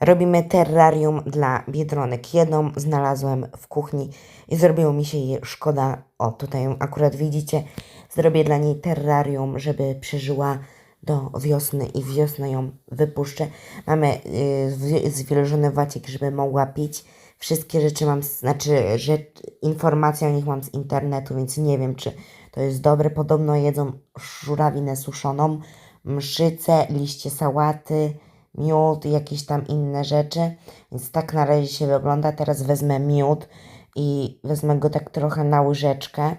Robimy terrarium dla biedronek. Jedną znalazłem w kuchni i zrobiło mi się jej szkoda. O, tutaj ją akurat widzicie. Zrobię dla niej terrarium, żeby przeżyła do wiosny i wiosnę ją wypuszczę. Mamy yy, zwi- zwilżony wacik, żeby mogła pić. Wszystkie rzeczy mam, znaczy rzecz, informacje o nich mam z internetu, więc nie wiem, czy to jest dobre. Podobno jedzą żurawinę suszoną, mszyce, liście sałaty, miód jakieś tam inne rzeczy. Więc tak na razie się wygląda. Teraz wezmę miód i wezmę go tak trochę na łyżeczkę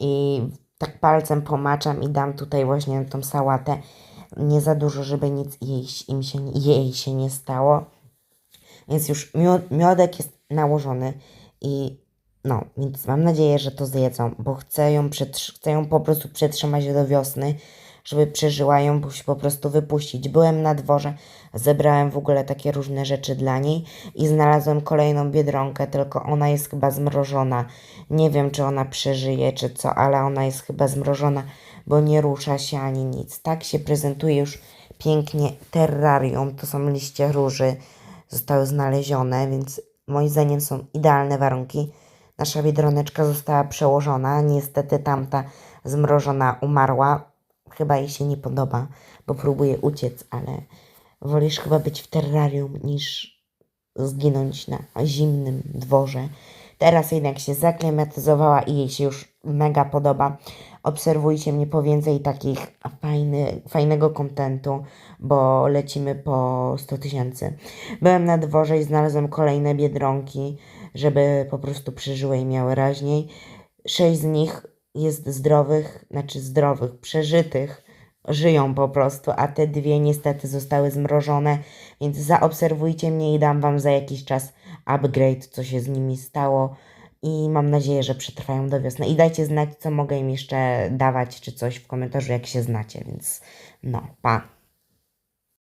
i tak palcem pomaczam i dam tutaj właśnie tą sałatę. Nie za dużo, żeby nic jej, im się, jej się nie stało. Więc już miod, miodek jest nałożony i no, więc mam nadzieję, że to zjedzą, bo chcę ją, chcę ją po prostu przetrzymać do wiosny, żeby przeżyła ją, po prostu wypuścić. Byłem na dworze, zebrałem w ogóle takie różne rzeczy dla niej i znalazłem kolejną biedronkę, tylko ona jest chyba zmrożona. Nie wiem, czy ona przeżyje, czy co, ale ona jest chyba zmrożona, bo nie rusza się ani nic. Tak się prezentuje już pięknie terrarium. To są liście róży, zostały znalezione, więc moim zdaniem są idealne warunki. Nasza biedroneczka została przełożona. Niestety tamta zmrożona umarła. Chyba jej się nie podoba, bo próbuje uciec, ale wolisz chyba być w terrarium niż zginąć na zimnym dworze. Teraz jednak się zaklimatyzowała i jej się już mega podoba. Obserwujcie mnie po więcej takich fajny, fajnego kontentu, bo lecimy po 100 tysięcy. Byłem na dworze i znalazłem kolejne biedronki, żeby po prostu przeżyły i miały raźniej. Sześć z nich jest zdrowych, znaczy zdrowych, przeżytych żyją po prostu, a te dwie niestety zostały zmrożone, więc zaobserwujcie mnie i dam wam za jakiś czas upgrade, co się z nimi stało i mam nadzieję, że przetrwają do wiosny. I dajcie znać, co mogę im jeszcze dawać, czy coś w komentarzu, jak się znacie, więc no, pa.